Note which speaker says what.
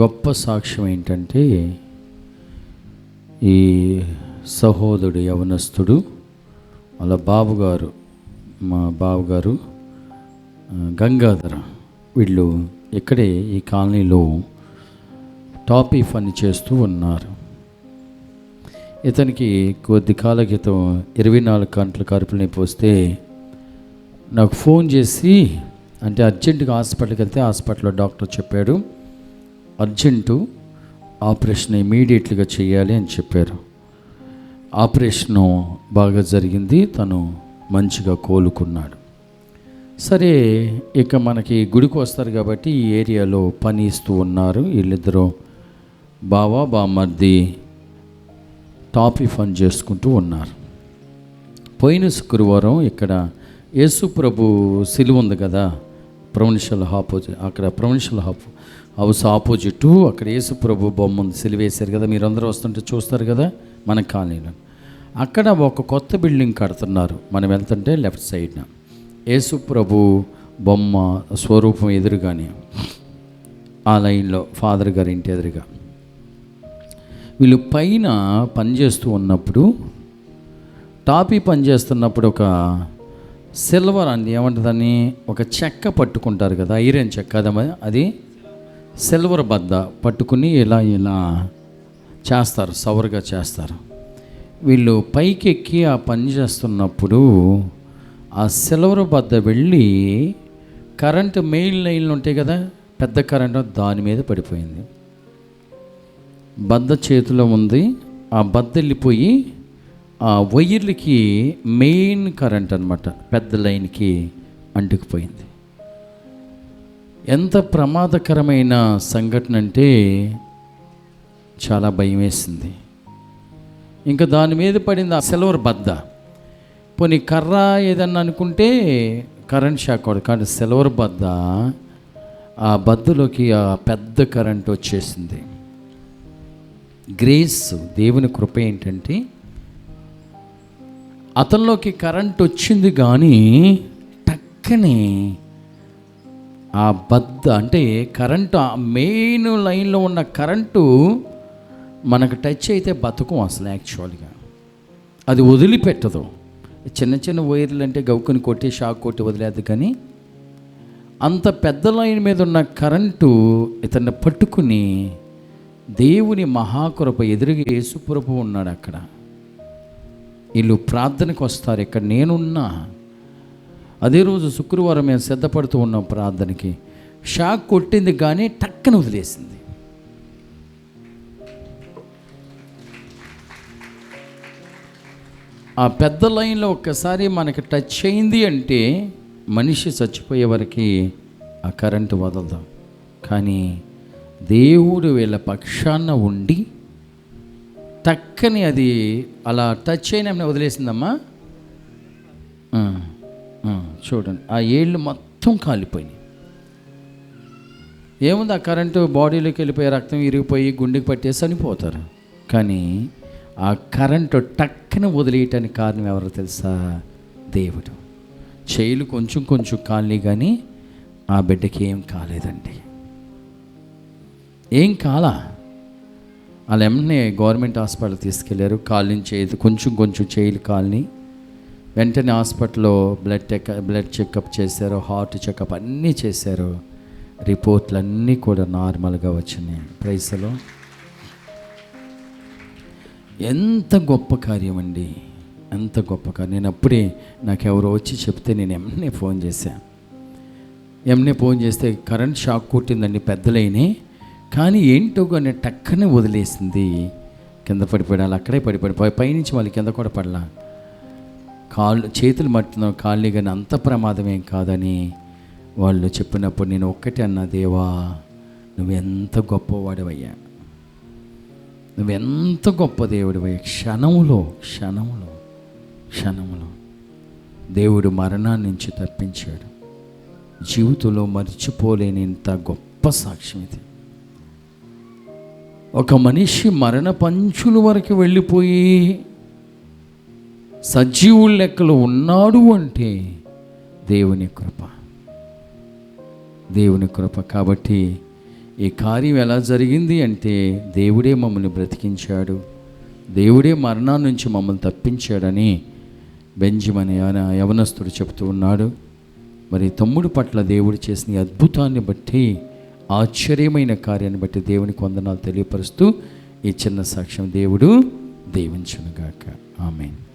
Speaker 1: గొప్ప సాక్ష్యం ఏంటంటే ఈ సహోదరుడు యవనస్తుడు వాళ్ళ బాబుగారు మా బావగారు గంగాధర వీళ్ళు ఇక్కడే ఈ కాలనీలో టాపీ పని చేస్తూ ఉన్నారు. ఇతనికి కొద్ది కాల క్రితం ఇరవై నాలుగు గంటల కరుపులని పోస్తే నాకు ఫోన్ చేసి అంటే అర్జెంటుగా హాస్పిటల్కి వెళ్తే హాస్పిటల్లో డాక్టర్ చెప్పాడు అర్జెంటు ఆపరేషన్ ఇమీడియట్లీగా చేయాలి అని చెప్పారు. ఆపరేషను బాగా జరిగింది తను మంచిగా కోలుకున్నాడు. సరే ఇక మనకి గుడికి వస్తారు కాబట్టి ఈ ఏరియాలో పని ఇస్తూ ఉన్నారు వీళ్ళిద్దరూ. బావా బామర్ది టాపీ ఫన్ చేసుకుంటూ ఉన్నారు. పోయిన శుక్రవారం ఇక్కడ యేసు ప్రభు సిలువ ఉంది కదా ప్రొవిన్షియల్ హాప్ అక్కడ ప్రొవిన్షియల్ హాప్. హౌస్ ఆపోజిట్ అక్కడ యేసు ప్రభు బొమ్మ ఉంది సిలువ వేశారు కదా మీరందరూ వస్తుంటే చూస్తారు కదా మన కాలనీలో. అక్కడ ఒక కొత్త బిల్డింగ్ కడుతున్నారు మనం వెళ్తుంటే లెఫ్ట్ సైడ్న. యేసు ప్రభు బొమ్మ స్వరూపం ఎదురుగానే ఆ లైన్లో ఫాదర్ గారి ఇంటి ఎదురుగా. వీళ్ళు పైన పనిచేస్తూ ఉన్నప్పుడు టాపీ పనిచేస్తున్నప్పుడు ఒక సిల్వర్ అని ఏమంటుందని ఒక చెక్క పట్టుకుంటారు కదా ఐరన్ చెక్క అదమ్మా అది సిల్వర్ బద్ద పట్టుకుని ఇలా ఇలా చేస్తారు సవర్గా చేస్తారు. వీళ్ళు పైకెక్కి ఆ పని చేస్తున్నప్పుడు ఆ సిల్వర్ బద్ద వెళ్ళి కరెంటు మెయిన్ లైన్లు ఉంటాయి కదా పెద్ద కరెంటు దాని మీద పడిపోయింది. బద్ద చేతిలో ఉంది ఆ బద్ద వెళ్ళిపోయి ఆ వైర్లకి మెయిన్ కరెంట్ అనమాట పెద్ద లైన్కి అంటుకుపోయింది. ఎంత ప్రమాదకరమైన సంఘటన అంటే చాలా భయం వేసింది ఇంకా దాని మీద పడింది ఆ సిల్వర్ బద్ద. పోనీ కర్ర ఏదన్నా అనుకుంటే కరెంట్ షాక్ కూడా కానీ సిల్వర్ బద్ద ఆ బద్దలోకి ఆ పెద్ద కరెంట్ వచ్చేసింది. గ్రేస్ దేవుని కృప ఏంటంటే అతనిలోకి కరెంట్ వచ్చింది కానీ టక్కనే ఆ బద్ద అంటే కరెంటు ఆ మెయిన్ లైన్లో ఉన్న కరెంటు మనకు టచ్ అయితే బతుకం అసలు యాక్చువల్గా. అది వదిలిపెట్టదు. చిన్న చిన్న వైర్లు అంటే గౌకుని కొట్టి షాక్ కొట్టి వదిలేదు కానీ అంత పెద్ద లైన్ మీద ఉన్న కరెంటు ఇతన్ని పట్టుకుని దేవుని మహాకృప ఎదురుగా యేసుప్రభు ఉన్నాడు అక్కడ. వీళ్ళు ప్రార్థనకు వస్తారు ఇక్కడ నేనున్నా. అదే రోజు శుక్రవారం మేము సిద్ధపడుతూ ఉన్నాం ప్రార్థనకి. షాక్ కొట్టింది కానీ టక్కన వదిలేసింది. ఆ పెద్ద లైన్లో ఒక్కసారి మనకి టచ్ అయింది అంటే మనిషి చచ్చిపోయే వరకు ఆ కరెంటు వదలదు. కానీ దేవుడు వీళ్ళ పక్షాన ఉండి టక్కని అది అలా టచ్ అయిన వదిలేసిందమ్మా? చూడండి. ఆ ఏళ్ళు మొత్తం కాలిపోయినాయి. ఏముంది ఆ కరెంటు బాడీలోకి వెళ్ళిపోయి రక్తం ఇరిగిపోయి గుండెకి పట్టేసి చనిపోతారు. కానీ ఆ కరెంటు టక్కన వదిలేయటానికి కారణం ఎవరో తెలుసా? దేవుడు. చేయిలు కొంచెం కొంచెం కాలనీ కానీ ఆ బిడ్డకి ఏం కాలేదండి. ఏం కాలా? వాళ్ళు వెంటనే గవర్నమెంట్ హాస్పిటల్ తీసుకెళ్ళారు. కాలు నుంచి కొంచెం కొంచెం చేయిలు కాలనీ వెంటనే హాస్పిటల్లో బ్లడ్ టెక్ బ్లడ్ చెకప్ చేశారు హార్ట్ చెకప్ అన్నీ చేశారు. రిపోర్ట్లు అన్నీ కూడా నార్మల్గా వచ్చినాయి. ప్రైస్లో ఎంత గొప్ప కార్యం అండి. ఎంత గొప్ప కార్యం నేను అప్పుడే నాకు ఎవరో వచ్చి చెప్తే నేను ఎమ్మనే ఫోన్ చేశాను ఎమ్మనే ఫోన్ చేస్తే కరెంట్ షాక్ కొట్టిందండి పెద్దలైనే కానీ ఏంటో కానీ టక్కనే వదిలేసింది. కింద పడిపోయాడు అక్కడే పడిపోయాడు పైనుంచి వాళ్ళు కింద కూడా పడలా. కాళ్ళు చేతులు మట్టున్నావు కాళ్ళు కానీ అంత ప్రమాదం ఏం కాదని వాళ్ళు చెప్పినప్పుడు నేను ఒక్కటే అన్నా దేవా నువ్వెంత గొప్పవాడివయ్యా. నువ్వెంత గొప్ప దేవుడివయ్యా. క్షణములో క్షణములో క్షణములో దేవుడు మరణాన్ని నుంచి తప్పించాడు. జీవితంలో మర్చిపోలేని ఇంత గొప్ప సాక్ష్యం ఇది. ఒక మనిషి మరణ పంచుల వరకు వెళ్ళిపోయి సజీవుల లెక్కలో ఉన్నాడు అంటే దేవుని కృప. దేవుని కృప. కాబట్టి ఈ కార్యం ఎలా జరిగింది అంటే దేవుడే మమ్మల్ని బ్రతికించాడు. దేవుడే మరణం నుంచి మమ్మల్ని తప్పించాడని బెంజమని ఆయన యవనస్తుడు చెప్తూ ఉన్నాడు. మరి తమ్ముడు పట్ల దేవుడు చేసిన అద్భుతాన్ని బట్టి ఆశ్చర్యమైన కార్యాన్ని బట్టి దేవునికి వందనాలు తెలియపరుస్తూ ఈ చిన్న సాక్ష్యం దేవుడు దీవించునుగాక. ఆమెను.